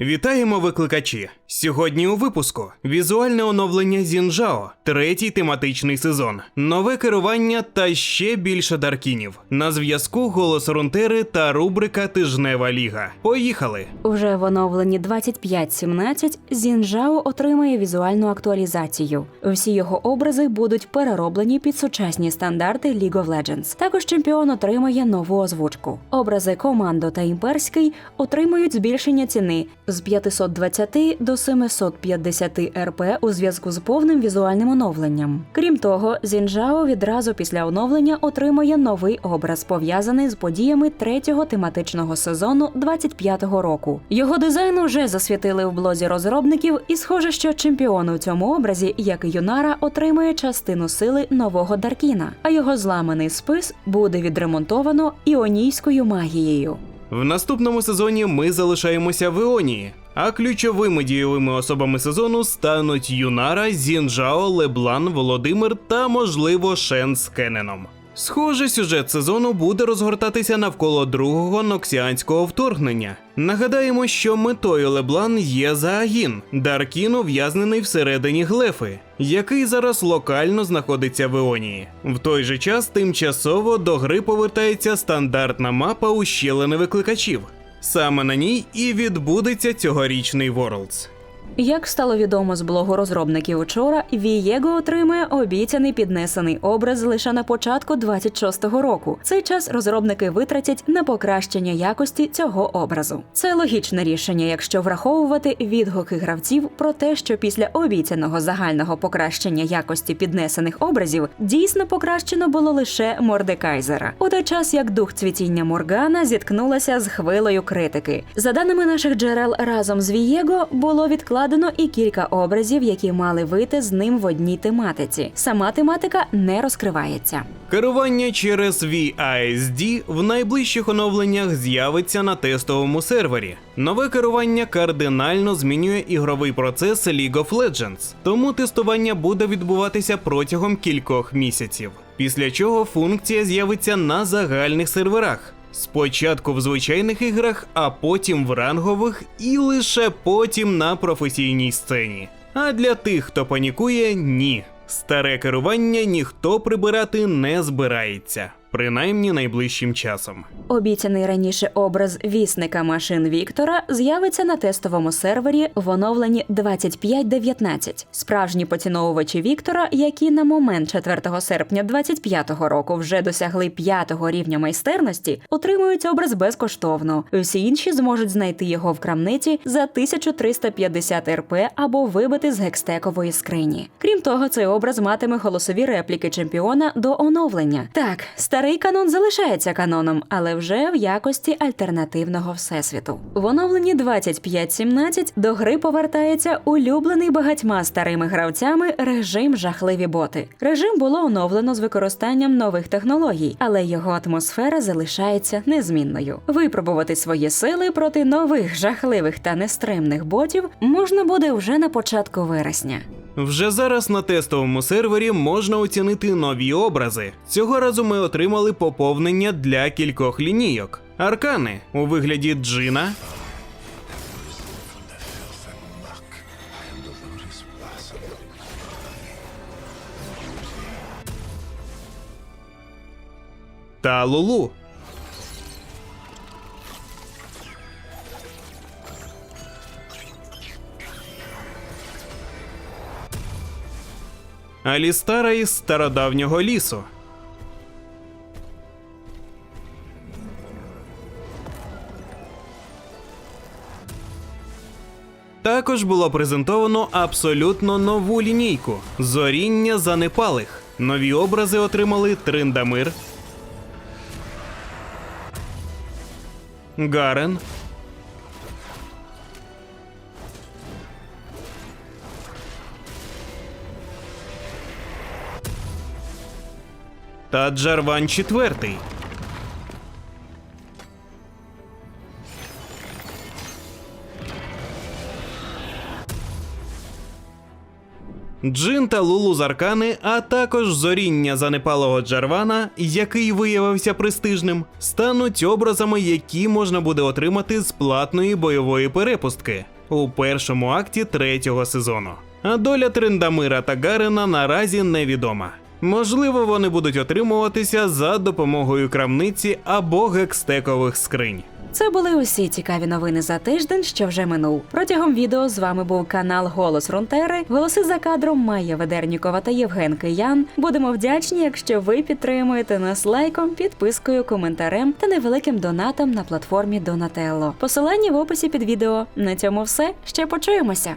Вітаємо викликачі! Сьогодні у випуску візуальне оновлення Зінжао, третій тематичний сезон, нове керування та ще більше даркінів. На зв'язку голос Рунтери та рубрика Тижнева Ліга. Поїхали! Уже в оновленні 25.17 Зінжао отримає візуальну актуалізацію. Всі його образи будуть перероблені під сучасні стандарти League of Legends. Також чемпіон отримає нову озвучку. Образи Командо та Імперський отримають збільшення ціни з 520 до 750 РП у зв'язку з повним візуальним оновленням. Крім того, Зінжао відразу після оновлення отримує новий образ, пов'язаний з подіями третього тематичного сезону 25-го року. Його дизайн уже засвітили в блозі розробників, і схоже, що чемпіон у цьому образі, як і Юнара, отримує частину сили нового Даркіна, а його зламаний спис буде відремонтовано іонійською магією. В наступному сезоні ми залишаємося в Іонії, а ключовими дієвими особами сезону стануть Юнара, Зінжао, Леблан, Володимир та, можливо, Шен з Кененом. Схоже, сюжет сезону буде розгортатися навколо другого ноксіанського вторгнення. Нагадаємо, що метою Леблан є Заагін, Даркін ув'язнений всередині глефи, який зараз локально знаходиться в Іонії. В той же час тимчасово до гри повертається стандартна мапа ущелини викликачів. Саме на ній і відбудеться цьогорічний Worlds. Як стало відомо з блогу розробників учора, Вієго отримує обіцяний піднесений образ лише на початку 26-го року. Цей час розробники витратять на покращення якості цього образу. Це логічне рішення, якщо враховувати відгуки гравців про те, що після обіцяного загального покращення якості піднесених образів дійсно покращено було лише Мордекайзера. У той час як дух цвітіння Моргана зіткнулася з хвилею критики. За даними наших джерел, разом з Вієго було відкладено і кілька образів, які мали вийти з ним в одній тематиці. Сама тематика не розкривається. Керування через VISD в найближчих оновленнях з'явиться на тестовому сервері. Нове керування кардинально змінює ігровий процес League of Legends, тому тестування буде відбуватися протягом кількох місяців. Після чого функція з'явиться на загальних серверах. Спочатку в звичайних іграх, а потім в рангових і лише потім на професійній сцені. А для тих, хто панікує, ні. Старе керування ніхто прибирати не збирається, принаймні найближчим часом. Обіцяний раніше образ вісника машин Віктора з'явиться на тестовому сервері в оновленні 25.19. Справжні поціновувачі Віктора, які на момент 4 серпня 25-го року вже досягли 5-го рівня майстерності, отримують образ безкоштовно. Всі інші зможуть знайти його в крамниці за 1350 РП або вибити з гекстекової скрині. Крім того, цей образ матиме голосові репліки чемпіона до оновлення. Так, старий канон залишається каноном, але вже в якості альтернативного всесвіту. В оновленні 25.17 до гри повертається улюблений багатьма старими гравцями режим жахливі боти. Режим було оновлено з використанням нових технологій, але його атмосфера залишається незмінною. Випробувати свої сили проти нових жахливих та нестримних ботів можна буде вже на початку вересня. Вже зараз на тестовому сервері можна оцінити нові образи. Цього разу ми отримали поповнення для кількох лінійок. Аркани у вигляді Джина, та Лулу. Алістара із стародавнього лісу. Також було презентовано абсолютно нову лінійку Зоріння занепалих. Нові образи отримали Триндамир, Гарен, та Джарван IV. Джин та Лулу з Аркани, а також зоріння занепалого Джарвана, який виявився престижним, стануть образами, які можна буде отримати з платної бойової перепустки у першому акті третього сезону. А доля Триндамира та Гарена наразі невідома. Можливо, вони будуть отримуватися за допомогою крамниці або гекстекових скринь. Це були усі цікаві новини за тиждень, що вже минув. Протягом відео з вами був канал Голос Рунтери. Голоси за кадром Майя Ведернікова та Євген Киян. Будемо вдячні, якщо ви підтримуєте нас лайком, підпискою, коментарем та невеликим донатом на платформі Донателло. Посилання в описі під відео. На цьому все. Ще почуємося.